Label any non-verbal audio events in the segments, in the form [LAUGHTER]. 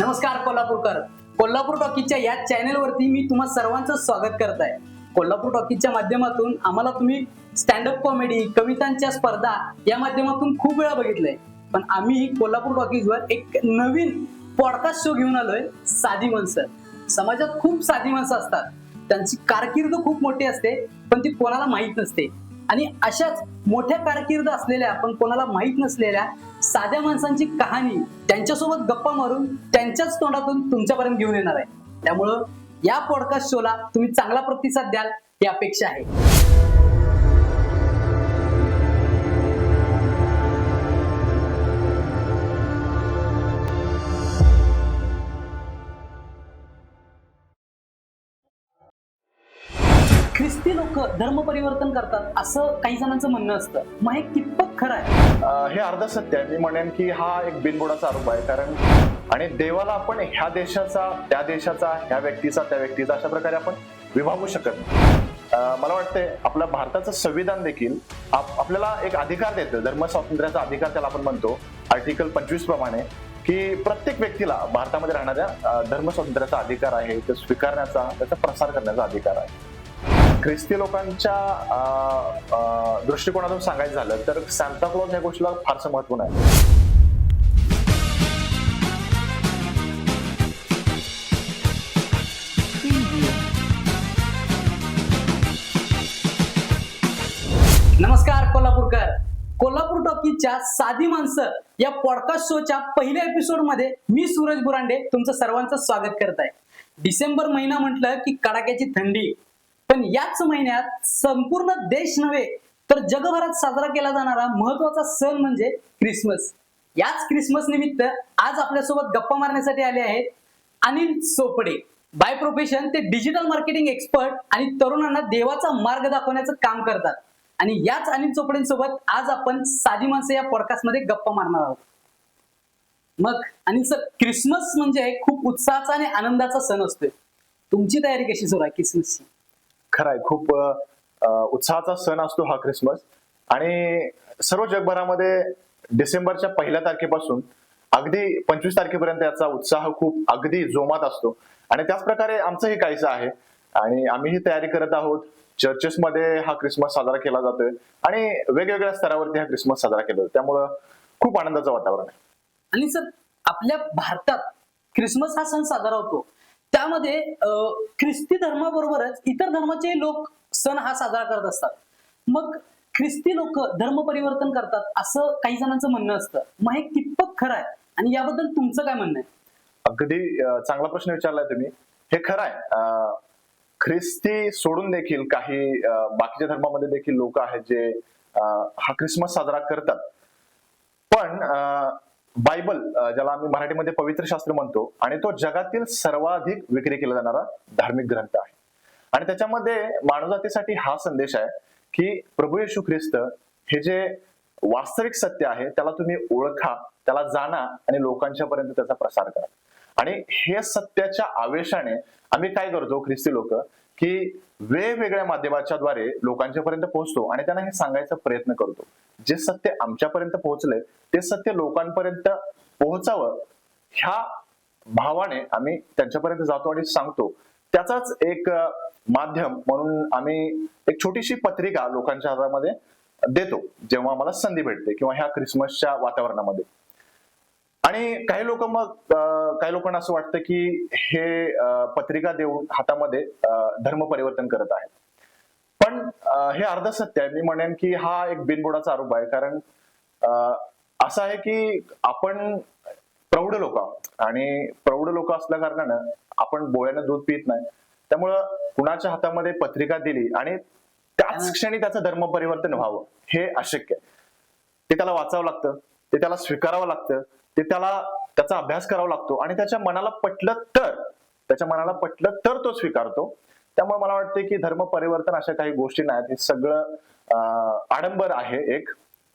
नमस्कार कोल्हापूरकर. कोल्हापूर टॉकीजच्या या चॅनेलवरती मी तुम्हा सर्वांचं स्वागत करत आहे. कोल्हापूर टॉकीजच्या माध्यमातून आम्हाला तुम्ही स्टँडअप कॉमेडी कवितांच्या स्पर्धा या माध्यमातून खूप वेळा बघितलंय. पण आम्ही कोल्हापूर टॉकीजवर एक नवीन पॉडकास्ट शो घेऊन आलोय साधी माणसं. समाजात खूप साधी माणसं असतात. त्यांची कारकीर्द खूप मोठी असते पण ती कोणाला माहीत नसते. आणि अशाच मोठ्या कारकीर्द असलेल्या पण कोणाला माहीत नसलेल्या साध्या माणसांची कहाणी त्यांच्यासोबत गप्पा मारून त्यांच्याच तोंडातून तुमच्यापर्यंत घेऊन येणार आहे. त्यामुळं या पॉडकास्ट शोला तुम्ही चांगला प्रतिसाद द्याल ही अपेक्षा आहे. धर्म परिवर्तन करतात असं काही जणांचं म्हणणं असतं. मग हे कितपत खरं आहे? हे अर्ध सत्य आहे. मी म्हणेन की हा एक बिनबुडाचा आरोप आहे. कारण आणि देवाला आपण ह्या देशाचा त्या देशाचा ह्या व्यक्तीचा त्या व्यक्तीचा अशा प्रकारे आपण विभागू शकत नाही. मला वाटतंय आपल्या भारताचं संविधान देखील आप- आपल्याला एक अधिकार देतं. धर्म स्वातंत्र्याचा अधिकार त्याला आपण म्हणतो. आर्टिकल पंचवीस प्रमाणे की प्रत्येक व्यक्तीला भारतामध्ये राहणाऱ्या धर्म स्वातंत्र्याचा अधिकार आहे तो स्वीकारण्याचा त्याचा प्रसार करण्याचा अधिकार आहे. ख्रिस्ती लोकांच्या अं, दृष्टिकोनातून सांगायचं झालं तर सांताक्लॉज या गोष्टीला फारसं महत्त्व नाही. नमस्कार कोल्हापूरकर. कोल्हापूर टॉकीजच्या साधी माणसं या पॉडकास्ट शोच्या पहिल्या एपिसोडमध्ये मी सूरज बुरांडे तुमचं सर्वांचं स्वागत करत आहे. डिसेंबर महिना म्हटलं की कडाक्याची थंडी. पण याच महिन्यात संपूर्ण देश नव्हे तर जगभरात साजरा केला जाणारा महत्त्वाचा सण म्हणजे क्रिसमस याच क्रिसमस निमित्त आज आपल्यासोबत गप्पा मारण्यासाठी आले आहेत अनिल चोपडे बाय प्रोफेशन ते डिजिटल मार्केटिंग एक्सपर्ट आणि तरुणांना देवाचा मार्ग दाखवण्याचं काम करतात. आणि याच अनिल चोपडेंसोबत आज आपण साधी माणसं या पॉडकास्टमध्ये गप्पा मारणार आहोत. मग अनिल सर क्रिसमस म्हणजे खूप उत्साहाचा आणि आनंदाचा सण असतोय. तुमची तयारी कशी सुरू आहे क्रिसमसची खरंय खूप उत्साहाचा सण असतो हा क्रिसमस आणि सर्व जगभरामध्ये डिसेंबरच्या पहिल्या तारखेपासून अगदी पंचवीस तारखेपर्यंत याचा उत्साह खूप अगदी जोमात असतो. आणि त्याच प्रकारे आमचंही काहीसं आहे. आणि आम्हीही तयारी करत आहोत. चर्चेसमध्ये हा क्रिसमस साजरा केला जातोय. आणि वेगवेगळ्या स्तरावरती हा क्रिसमस साजरा केला जातो त्यामुळं खूप आनंदाचं वातावरण आहे. आणि सर आपल्या भारतात क्रिसमस हा सण साजरा होतो. त्यामध्ये अं, ख्रिस्ती धर्माबरोबरच इतर धर्माचे लोक सण हा साजरा करत असतात. मग ख्रिस्ती लोक धर्म परिवर्तन करतात असं काही जणांचं म्हणणं असतं. मग हे कितपत खरं आहे? आणि याबद्दल तुमचं काय म्हणणं आहे? अगदी चांगला प्रश्न विचारलाय तुम्ही. हे खरं आहे. अं, ख्रिस्ती सोडून देखील काही बाकीच्या धर्मामध्ये देखील लोक आहेत जे हा ख्रिसमस साजरा करतात. पण अं, बायबल ज्याला आम्ही मराठीमध्ये पवित्र शास्त्र म्हणतो आणि तो जगातील सर्वाधिक विक्री केला जाणारा धार्मिक ग्रंथ आहे. आणि त्याच्यामध्ये मानवजातीसाठी हा संदेश आहे की प्रभू येशू ख्रिस्त हे जे वास्तविक सत्य आहे त्याला तुम्ही ओळखा त्याला जाणा आणि लोकांच्या पर्यंत त्याचा प्रसार करा. आणि हे सत्याच्या आवेशाने आम्ही काय करतो ख्रिस्ती लोक की वेगवेगळ्या माध्यमाच्या द्वारे लोकांच्या पर्यंत पोहोचतो आणि त्यांना हे सांगायचा प्रयत्न करतो. जे सत्य आमच्यापर्यंत पोहोचले ते सत्य लोकांपर्यंत पोहोचावं ह्या भावाने आम्ही त्यांच्यापर्यंत जातो आणि सांगतो. त्याचाच एक माध्यम म्हणून आम्ही एक छोटीशी पत्रिका लोकांच्या हातामध्ये देतो जेव्हा आम्हाला संधी भेटते किंवा ह्या क्रिसमसच्या वातावरणामध्ये. आणि काही लोक मग काही लोकांना असं वाटतं की हे पत्रिका देऊन हातामध्ये धर्म परिवर्तन करत आहेत. पण हे अर्ध सत्य आहे. मी म्हणेन की हा एक बिनबुडाचा आरोप आहे. कारण असं आहे की आपण प्रौढ लोक आहोत. आणि प्रौढ लोक असल्या कारणानं आपण बोळ्यानं दूध पित नाही. त्यामुळं कुणाच्या हातामध्ये पत्रिका दिली आणि त्याच क्षणी त्याचं धर्म परिवर्तन व्हावं हे अशक्य आहे. ते त्याला वाचावं लागतं. ते त्याला स्वीकारावं लागतं. ते त्याला त्याचा अभ्यास करावा लागतो. आणि त्याच्या मनाला पटलं तर त्याच्या मनाला पटलं तर तो स्वीकारतो. त्यामुळे मला वाटते की धर्म परिवर्तन अशा काही गोष्टी नाहीत. हे सगळं आडंबर आहे एक.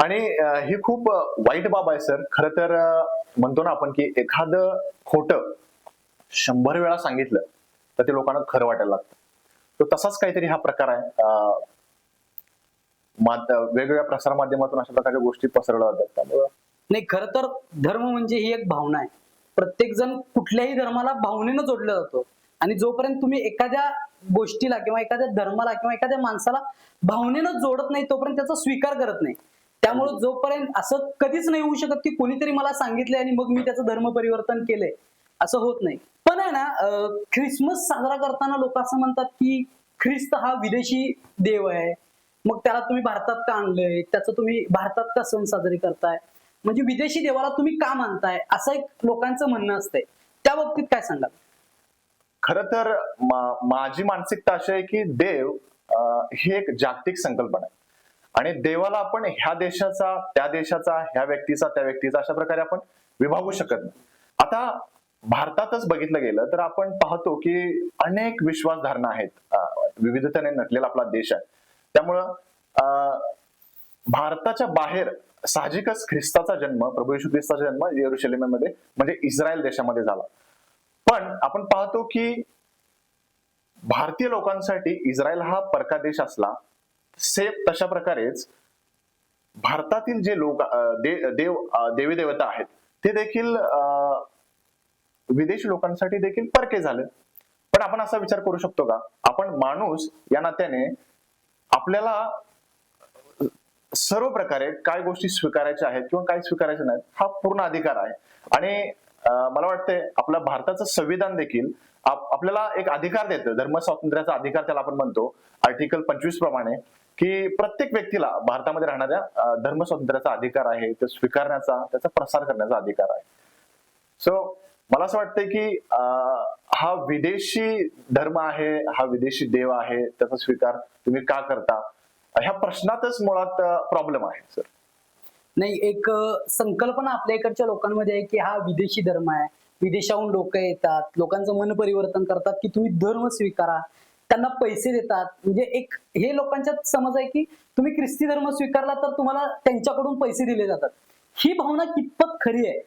आणि ही खूप वाईट बाब आहे सर. खर तर म्हणतो ना आपण की एखादं खोटं शंभर वेळा सांगितलं तर ते लोकांना खरं वाटायला लागतं. तो तसाच काहीतरी हा प्रकार आहे. अं, वेगवेगळ्या प्रसार माध्यमातून अशा प्रकारच्या गोष्टी पसरवल्या जातात. त्यामुळं नाही खरं तर धर्म म्हणजे ही एक भावना आहे. प्रत्येक जण कुठल्याही धर्माला भावनेनं जोडलं जातो. आणि जोपर्यंत तुम्ही एखाद्या गोष्टीला किंवा एखाद्या धर्माला किंवा एखाद्या माणसाला भावनेनं जोडत नाही तोपर्यंत त्याचा स्वीकार करत नाही. त्यामुळे जोपर्यंत असं कधीच नाही होऊ शकत की कोणीतरी मला सांगितलंय आणि मग मी त्याचं धर्म परिवर्तन केलंय असं होत नाही. पण आहे ना ख्रिसमस साजरा करताना लोक असं म्हणतात की ख्रिस्त हा विदेशी देव आहे. मग त्याला तुम्ही भारतात का आणलंय? त्याचं तुम्ही भारतात का सण साजरे करताय? म्हणजे विदेशी देवाला तुम्ही का मानताय? असं एक लोकांचं म्हणणं असतंय. त्या बाबतीत काय सांगाल? खर तर माझी मानसिकता अशी आहे की देव अं, ही एक जागतिक संकल्पना आहे. आणि देवाला आपण ह्या देशाचा त्या देशाचा ह्या व्यक्तीचा त्या व्यक्तीचा अशा प्रकारे आपण विभागू शकत नाही. आता भारतातच बघितलं गेलं तर आपण पाहतो की अनेक विश्वासधारणा आहेत. विविधतेने नटलेला आपला देश आहे. त्यामुळं अं, भारताच्या बाहेर साहजिकच ख्रिस्ताचा जन्म प्रभू येशू ख्रिस्ताचा जन्म येरुशलेमेमध्ये म्हणजे इस्रायल देशामध्ये झाला. पण आपण पाहतो की भारतीय लोकांसाठी इस्रायल हा परका देश असला सेम तशा प्रकारेच भारतातील जे लोक दे- देव देवी देवता आहेत ते देखील अं, विदेशी लोकांसाठी देखील परके झाले. पण आपण असा विचार करू शकतो का? आपण माणूस या नात्याने आपल्याला सर्व प्रकारे काय गोष्टी स्वीकारायच्या आहेत किंवा काय स्वीकारायच्या नाहीत हा पूर्ण अधिकार आहे. आणि मला वाटतंय आपल्या भारताचं संविधान देखील आप- आपल्याला एक अधिकार देतं धर्म स्वातंत्र्याचा अधिकार त्याला आपण म्हणतो आर्टिकल पंचवीस प्रमाणे की प्रत्येक व्यक्तीला भारतामध्ये राहणाऱ्या धर्म स्वातंत्र्याचा अधिकार आहे तो स्वीकारण्याचा त्याचा प्रसार करण्याचा अधिकार आहे. सो मला असं वाटतंय की अं, हा विदेशी धर्म आहे हा विदेशी देव आहे त्याचा स्वीकार तुम्ही का करता? ह्या प्रश्नातच मुळात प्रॉब्लेम आहे सर नाही एक संकल्पना आपल्या इकडच्या लोकांमध्ये आहे की हा विदेशी धर्म आहे. विदेशाहून लोक येतात. लोकांचं मन परिवर्तन करतात की तुम्ही धर्म स्वीकारा. त्यांना पैसे देतात. म्हणजे एक हे लोकांच्यात समज आहे की तुम्ही ख्रिस्ती धर्म स्वीकारला तर तुम्हाला त्यांच्याकडून पैसे दिले जातात. ही भावना कितपत खरी आहे?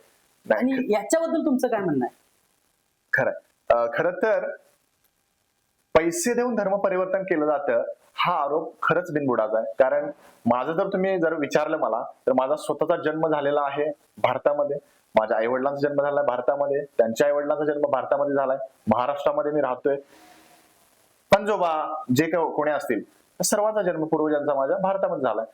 आणि याच्याबद्दल तुमचं काय म्हणणं आहे? खरं खर तर पैसे देऊन धर्म परिवर्तन केलं जातं हा आरोप खरंच बिनबुडाचा आहे. कारण माझं जर तुम्ही जर विचारलं मला तर माझा स्वतःचा जन्म झालेला आहे भारतामध्ये. माझ्या आई वडिलांचा जन्म झाला भारतामध्ये. त्यांच्या आई वडिलांचा जन्म भारतामध्ये झालाय. महाराष्ट्रामध्ये मी राहतोय. पंजोबा जे काही कोणी असतील सर्वांचा जन्म पूर्वजांचा माझ्या भारतामध्ये झालाय.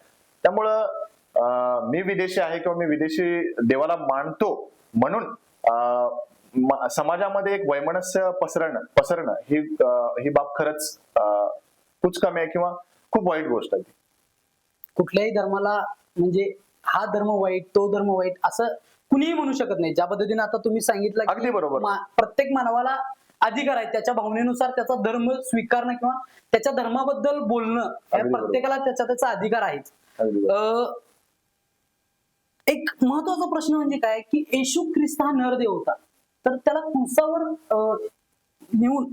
त्यामुळं मी विदेशी आहे किंवा मी विदेशी देवाला मानतो म्हणून अं, समाजामध्ये एक वैमनस्य पसरणं पसरणं ही ही बाब खरंच अं, कुचकामी आहे किंवा खूप वाईट गोष्ट आहे ती. कुठल्याही धर्माला म्हणजे हा धर्म वाईट तो धर्म वाईट असं कुणीही म्हणू शकत नाही ज्या पद्धतीने आता तुम्ही सांगितलं अगदी बरोबर. मा- प्रत्येक मानवाला अधिकार आहे त्याच्या भावनेनुसार त्याचा धर्म स्वीकारणं किंवा त्याच्या धर्माबद्दल बोलणं. प्रत्येकाला त्याचा त्याचा अधिकार. अं, एक महत्त्वाचा प्रश्न म्हणजे काय की येशू ख्रिस्त हा नरदेव होता तर त्याला क्रुसावर अं, नेऊन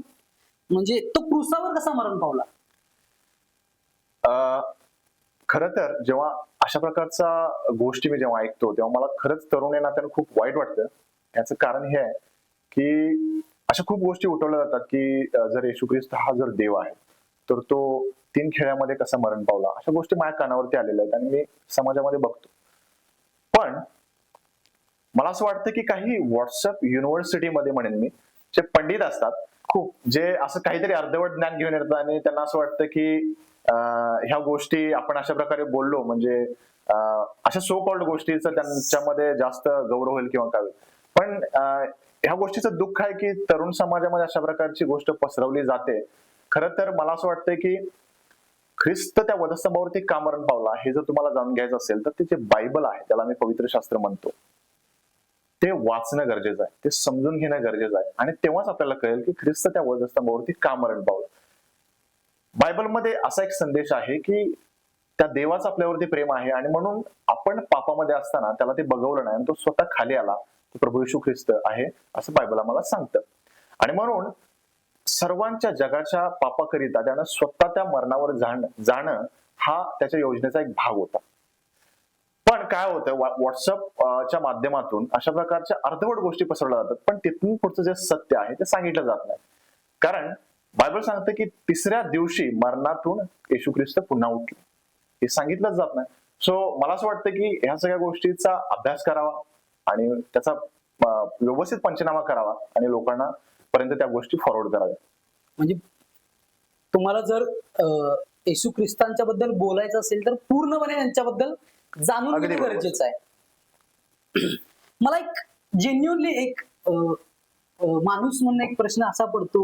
म्हणजे तो क्रुसावर कसा मरण पावला खर तर जेव्हा अशा प्रकारचा गोष्टी मी जेव्हा ऐकतो तेव्हा मला खरंच तरुण या नात्यानं खूप वाईट वाटतं. याचं कारण हे आहे की अशा खूप गोष्टी उठवल्या जातात की जर येशू ख्रिस्त हा जर देव आहे तर तो तीन खेळामध्ये कसा मरण पावला? अशा गोष्टी माझ्या कानावरती आलेल्या आहेत आणि मी समाजामध्ये बघतो. पण मला असं वाटतं की काही व्हॉट्सअप युनिव्हर्सिटीमध्ये म्हणेन मी जे पंडित असतात खूप जे असं काहीतरी अर्धवट ज्ञान घेऊन येतात आणि त्यांना असं वाटतं की ह्या गोष्टी आपण अशा प्रकारे बोललो म्हणजे अं, अशा सो कॉल्ड गोष्टीचं त्यांच्यामध्ये जास्त गौरव होईल किंवा काय पण अं, ह्या गोष्टीचं दुःख आहे की तरुण समाजामध्ये अशा प्रकारची गोष्ट पसरवली जाते. खर तर मला असं वाटतं की ख्रिस्त त्या वधस्तंभावरती कामरण पावला हे जर तुम्हाला जाणून घ्यायचं असेल तर ते जे बायबल आहे त्याला मी पवित्र शास्त्र म्हणतो. ते वाचणं गरजेचं आहे ते समजून घेणं गरजेचं आहे. आणि तेव्हाच आपल्याला कळेल की ख्रिस्त त्या वधस्तंभावरती कामरण पावलं पावला. बायबलमध्ये असा एक संदेश आहे की त्या देवाचं आपल्यावरती प्रेम आहे आणि म्हणून आपण पापामध्ये असताना त्याला ते बघवलं नाही आणि तो स्वतः खाली आला. तो प्रभू येशू ख्रिस्त आहे असं बायबल आम्हाला सांगतं. आणि म्हणून सर्वांच्या जगाच्या पापाकरिता त्यानं स्वतः त्या मरणावर जाणं जाणं हा त्याच्या योजनेचा एक भाग होता. पण काय होतं? व्हॉट्सअपच्या माध्यमातून अशा प्रकारच्या अर्धवट गोष्टी पसरवल्या जातात. पण तिथून पुढचं जे सत्य आहे ते सांगितलं जात नाही. कारण बायबल सांगतं की तिसऱ्या दिवशी मरणातून येशू ख्रिस्त पुन्हा उठले. हे सांगितलंच जात नाही. सो मला असं वाटतं की ह्या सगळ्या गोष्टीचा अभ्यास करावा आणि त्याचा व्यवस्थित पंचनामा करावा आणि लोकांना पर्यंत त्या गोष्टी फॉरवर्ड कराव्या. म्हणजे तुम्हाला जर येशू ख्रिस्तांच्या बद्दल बोलायचं असेल तर पूर्णपणे त्यांच्याबद्दल जाणून घेणं. गरजेचं आहे. [CLEARS THROAT] मला एक जेन्युनली एक माणूस म्हणून एक प्रश्न असा पडतो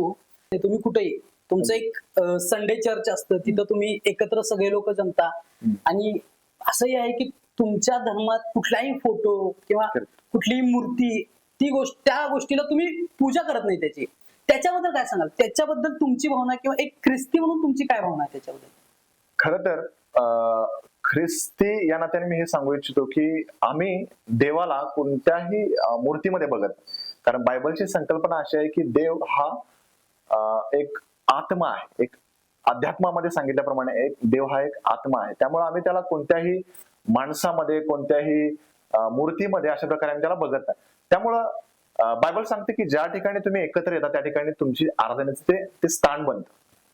ते तुम्ही कुठेही तुमचं एक संडे चर्च असतं तिथं तुम्ही एकत्र सगळे लोक जमता. आणि असंही आहे की तुमच्या धर्मात कुठलाही फोटो किंवा. कुठलीही मूर्ती ती गोष्ट त्या गोष्टीला तुम्ही पूजा करत नाही त्याची त्याच्याबद्दल काय सांगाल त्याच्याबद्दल तुमची भावना किंवा एक ख्रिस्ती म्हणून तुमची काय भावना आहे त्याच्याबद्दल खर तर अं, ख्रिस्ती या नात्याने मी हे सांगू इच्छितो की आम्ही देवाला कोणत्याही मूर्तीमध्ये बघत. कारण बायबलची संकल्पना अशी आहे की देव हा एक आत्मा आहे. एक अध्यात्मामध्ये सांगितल्याप्रमाणे एक देव हा एक आत्मा आहे. त्यामुळे आम्ही त्याला कोणत्याही माणसामध्ये कोणत्याही मूर्तीमध्ये अशा प्रकारे आम्ही त्याला बघत नाही. त्यामुळं बायबल सांगते की ज्या ठिकाणी तुम्ही एकत्र येता त्या ठिकाणी तुमची आराधनेचं ते ते स्थान बनतं.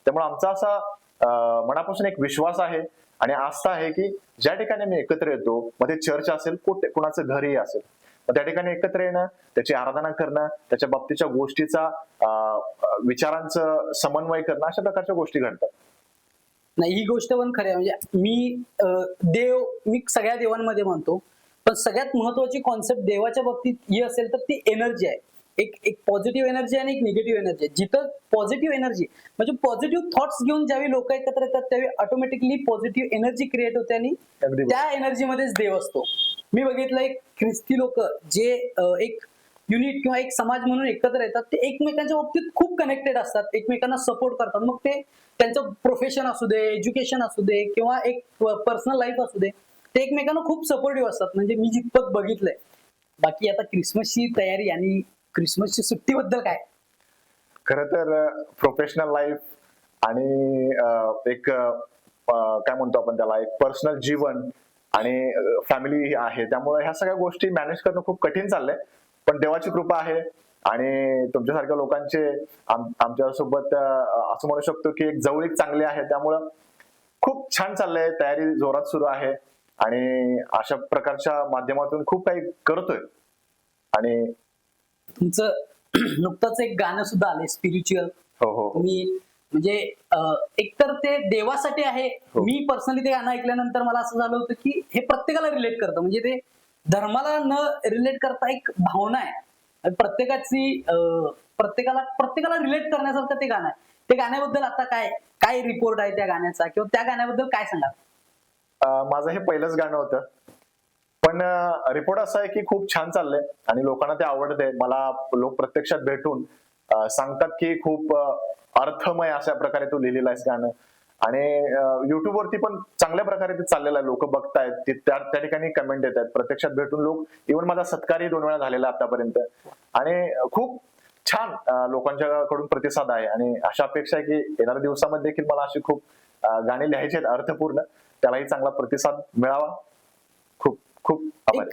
त्यामुळे आमचा असा मनापासून एक विश्वास आहे आणि आस्था आहे की ज्या ठिकाणी आम्ही एकत्र येतो मग ते चर्च असेल कुठे कुणाचं घरही असेल मग त्या ठिकाणी एकत्र येणं त्याची आराधना करणं त्याच्या बाबतीच्या गोष्टीचा विचारांचं समन्वय करणं अशा प्रकारच्या गोष्टी घडतात. नाही ही गोष्ट पण खरी म्हणजे मी देव मी सगळ्या देवांमध्ये म्हणतो पण सगळ्यात महत्वाची कॉन्सेप्ट देवाच्या बाबतीत ही असेल तर ती एनर्जी आहे. एक एक पॉझिटिव्ह एनर्जी आणि एक निगेटिव्ह एनर्जी आहे. जिथं पॉझिटिव्ह एनर्जी म्हणजे पॉझिटिव्ह थॉट्स घेऊन ज्यावेळी लोक एकत्र येतात त्यावेळी ऑटोमॅटिकली पॉझिटिव्ह एनर्जी क्रिएट होते आणि. त्या एनर्जीमध्येच देव असतो. मी बघितलं एक ख्रिस्ती लोक जे एक युनिट किंवा एक समाज म्हणून एकत्र येतात ते एकमेकांच्या बाबतीत खूप कनेक्टेड असतात एकमेकांना सपोर्ट करतात. मग ते त्यांचं प्रोफेशन असू दे एज्युकेशन असू दे किंवा एक पर्सनल लाईफ असू दे ते एकमेकांना खूप सपोर्टिव्ह असतात. म्हणजे मी जितपत बघितलंय. बाकी आता क्रिसमसची तयारी आणि क्रिसमसची सुट्टीबद्दल काय? खर तर प्रोफेशनल लाईफ आणि एक काय म्हणतो आपण त्याला? एक पर्सनल जीवन आणि फॅमिली आहे. त्यामुळे ह्या सगळ्या गोष्टी मॅनेज करणं खूप कठीण चाललंय. पण देवाची कृपा आहे आणि तुमच्यासारख्या लोकांचे आम- आमच्यासोबत अं, असं म्हणू शकतो की एक जवळीक चांगली आहे. त्यामुळं खूप छान चाललंय. तयारी जोरात सुरू आहे आणि अशा प्रकारच्या माध्यमातून खूप काही करतोय. आणि तुमचं नुकतंच एक गाणं सुद्धा आलंय स्पिरिच्युअल हो हो. हो मी म्हणजे एकतर ते देवासाठी आहे. हो. मी पर्सनली ते गाणं ऐकल्यानंतर मला असं झालं होतं की हे प्रत्येकाला रिलेट करतं. म्हणजे ते धर्माला न रिलेट करता एक भावना आहे. प्रत्येकाची प्रत्येकाला प्रत्येकाला रिलेट करण्यासारखं ते गाणं आहे. ते गाण्याबद्दल आता काय काय रिपोर्ट आहे त्या गाण्याचा? किंवा त्या गाण्याबद्दल काय सांगा माझं हे पहिलंच गाणं होतं. पण रिपोर्ट असा आहे की खूप छान चाललंय. आणि लोकांना ते आवडतंय. मला लोक प्रत्यक्षात भेटून सांगतात की खूप अर्थमय अशा प्रकारे तो लिहिलेला आहेस गाणं. आणि युट्यूबवरती पण चांगल्या प्रकारे ते चाललेलं आहे. लोक बघतायत ते त्या त्या ठिकाणी कमेंट येत आहेत प्रत्यक्षात भेटून लोक इव्हन माझा सत्कारही दोन वेळा झालेला आतापर्यंत. आणि खूप छान लोकांच्याकडून प्रतिसाद आहे. आणि अशा अपेक्षा आहे की येणाऱ्या दिवसामध्ये देखील मला अशी खूप गाणी लिहायची आहेत अर्थपूर्ण. त्यालाही चांगला प्रतिसाद मिळावा. खूप खूप आभारी.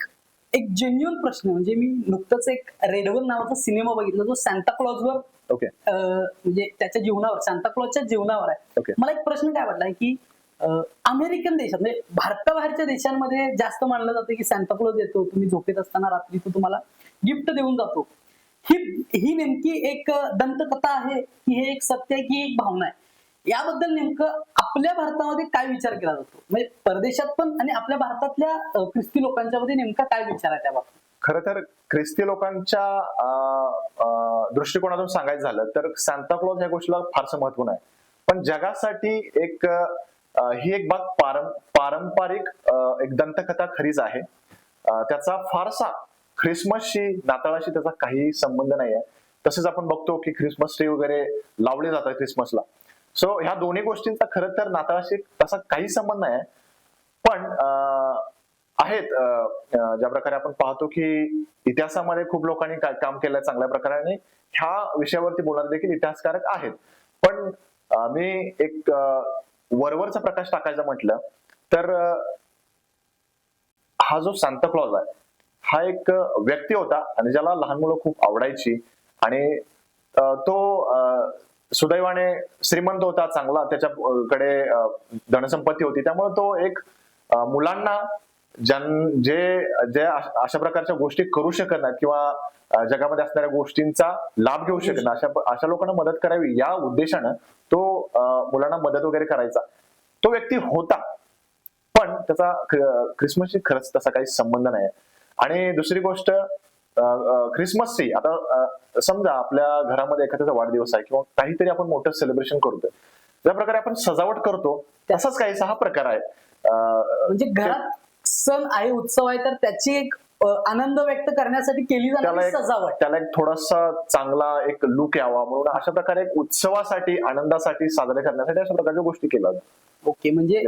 एक जेन्युअन प्रश्न म्हणजे मी नुकतंच एक रेडवन नावाचा सिनेमा बघितला. जो सांता क्लॉजवर ओके म्हणजे त्याच्या जीवनावर सांताक्लॉजच्या जीवनावर आहे. मला एक प्रश्न काय वाटलाय की अमेरिकन देशात म्हणजे भारताबाहेरच्या देशांमध्ये जास्त मानलं जातं की सांताक्लॉज येतो तुम्ही झोपेत असताना रात्री तो तुम्हाला गिफ्ट देऊन जातो. ही ही नेमकी एक दंतकथा आहे की हे एक सत्य आहे की एक भावना आहे? याबद्दल नेमकं आपल्या भारतामध्ये काय विचार केला जातो? म्हणजे परदेशात पण आणि आपल्या भारतातल्या ख्रिस्ती लोकांच्या मध्ये नेमका काय विचार आहे त्या बाबतीत खरं तर ख्रिस्ती लोकांच्या अं, अं, दृष्टिकोनातून सांगायचं झालं तर सांताक्लॉज या गोष्टीला फारसं महत्त्व नाही. पण जगासाठी एक ही एक बाब पारं पारंपरिक एक दंतकथा खरीच आहे. त्याचा फारसा ख्रिसमसशी नाताळाशी त्याचा काही संबंध नाही आहे तसेच आपण बघतो की ख्रिसमस ट्री वगैरे लावले जातात ख्रिसमसला. सो ह्या दोन्ही गोष्टींचा खर तर नाताळाशी तसा काही संबंध नाही. आहे पण अं, आहेत ज्या प्रकारे आपण पाहतो की इतिहासामध्ये खूप लोकांनी काम केलंय चांगल्या प्रकारे आणि ह्या विषयावरती बोलणारे देखील इतिहासकारक आहेत. पण मी एक वरवरचा प्रकाश टाकायचा म्हटलं तर हा जो सांताक्लॉज आहे हा एक व्यक्ती होता आणि ज्याला लहान मुलं खूप आवडायची. आणि तो अं, सुदैवाने श्रीमंत होता चांगला. त्याच्याकडे अं, धनसंपत्ती होती. त्यामुळे तो एक मुलांना ज्यां जे जे अशा प्रकारच्या गोष्टी करू शकत नाहीत किंवा जगामध्ये असणाऱ्या गोष्टींचा लाभ घेऊ शकत नाही अशा अशा लोकांना मदत करावी या उद्देशानं तो मुलांना मदत वगैरे करायचा. तो व्यक्ती होता. पण त्याचा ख्रिसमसशी खरंच तसा काही संबंध नाही आणि दुसरी गोष्ट ख्रिसमस ट्री आता समजा आपल्या घरामध्ये एखाद्याचा वाढदिवस आहे किंवा काहीतरी आपण मोठं सेलिब्रेशन करतोय. ज्या प्रकारे आपण सजावट करतो तसाच काहीसा हा प्रकार आहे. म्हणजे घरात सण आहे उत्सव आहे तर त्याची एक आनंद व्यक्त करण्यासाठी केली जाणारी एक सजावट. त्याला एक थोडासा चांगला एक लुक यावा. म्हणून अशा प्रकारे एक उत्सवासाठी आनंदासाठी साजरे करण्यासाठी अशा प्रकारच्या गोष्टी केल्या जातात. ओके म्हणजे.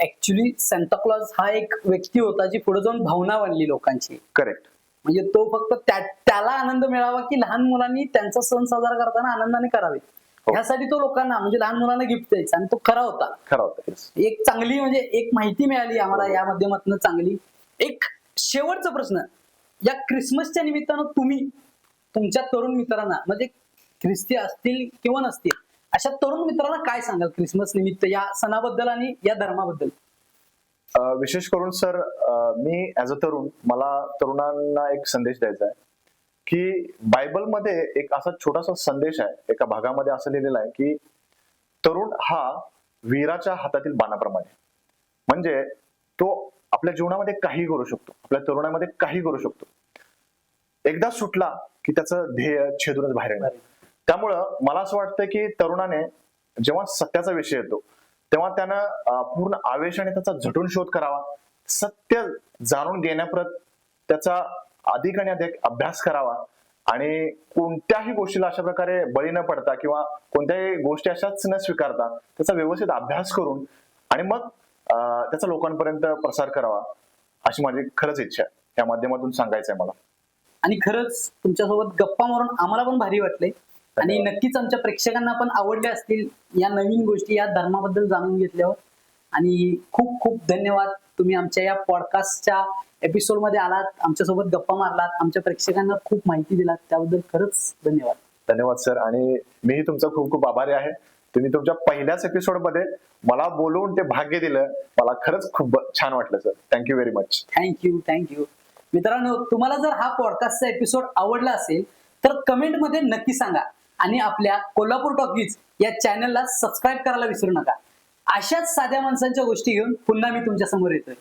ऍक्च्युली सांताक्लॉज हा एक व्यक्ती होता जी पुढे जाऊन भावना बनली लोकांची. करेक्ट म्हणजे तो फक्त त्या- त्याला आनंद मिळावा की लहान मुलांनी त्यांचा सण साजरा करताना आनंदाने करावे हो. यासाठी तो लोकांना म्हणजे लहान मुलांना गिफ्ट द्यायचा आणि तो खरा होता खरं होतं. एक चांगली म्हणजे एक माहिती मिळाली आम्हाला. या माध्यमातून चांगली एक शेवटचा प्रश्न या क्रिसमसच्या निमित्तानं तुम्ही तुमच्या तरुण मित्रांना म्हणजे ख्रिस्ती असतील किंवा नसतील अशा तरुण मित्रांना काय सांगाल क्रिसमस निमित्त या सणाबद्दल आणि या धर्माबद्दल विशेष करून सर मी ऍज अ तरुण मला तरुणांना एक संदेश द्यायचा आहे की बायबलमध्ये एक असा छोटासा संदेश आहे एका भागामध्ये असं लिहिलेलं आहे की तरुण हा वीराच्या हातातील बाणाप्रमाणे. म्हणजे तो आपल्या जीवनामध्ये काही करू शकतो आपल्या तरुणामध्ये काही करू शकतो. एकदा सुटला की त्याचं ध्येय छेदूनच बाहेर येणार. त्यामुळं मला असं वाटतं की तरुणाने जेव्हा सत्याचा विषय येतो तेव्हा त्यानं पूर्ण पूर्ण आवेशाने त्याचा झटून शोध करावा. सत्य जाणून घेण्याप्रत त्याचा अधिक आणि अधिक अभ्यास करावा. आणि कोणत्याही गोष्टीला अशा प्रकारे बळी न पडता किंवा कोणत्याही गोष्टी अशाच न स्वीकारता त्याचा व्यवस्थित अभ्यास करून आणि मग त्याचा लोकांपर्यंत प्रसार करावा अशी माझी खरंच इच्छा आहे. या माध्यमातून सांगायचं आहे मला. आणि खरंच तुमच्यासोबत गप्पा मारून आम्हाला पण भारी वाटले. आणि. नक्कीच आमच्या प्रेक्षकांना पण आवडले असतील या नवीन गोष्टी या धर्माबद्दल जाणून घेतल्यावर. आणि खूप खूप धन्यवाद. तुम्ही आमच्या या पॉडकास्टच्या एपिसोडमध्ये आलात आमच्यासोबत गप्पा मारलात आमच्या प्रेक्षकांना खूप माहिती दिलात. त्याबद्दल खरंच धन्यवाद. धन्यवाद सर. आणि मीही तुमचा खूप खूप आभारी आहे. तुम्ही तुमच्या पहिल्याच एपिसोडमध्ये मला बोलवून ते भाग्य दिलं. मला खरंच खूप छान वाटलं sir. Thank you very much thank you thank you मित्रांनो तुम्हाला जर हा पॉडकास्टचा एपिसोड आवडला असेल तर कमेंटमध्ये नक्की सांगा. आणि आपल्या कोल्हापूर टॉकीज या चॅनलला सबस्क्राईब करायला विसरू नका. अशाच साध्या माणसांच्या गोष्टी घेऊन पुन्हा मी तुमच्यासमोर येतोय.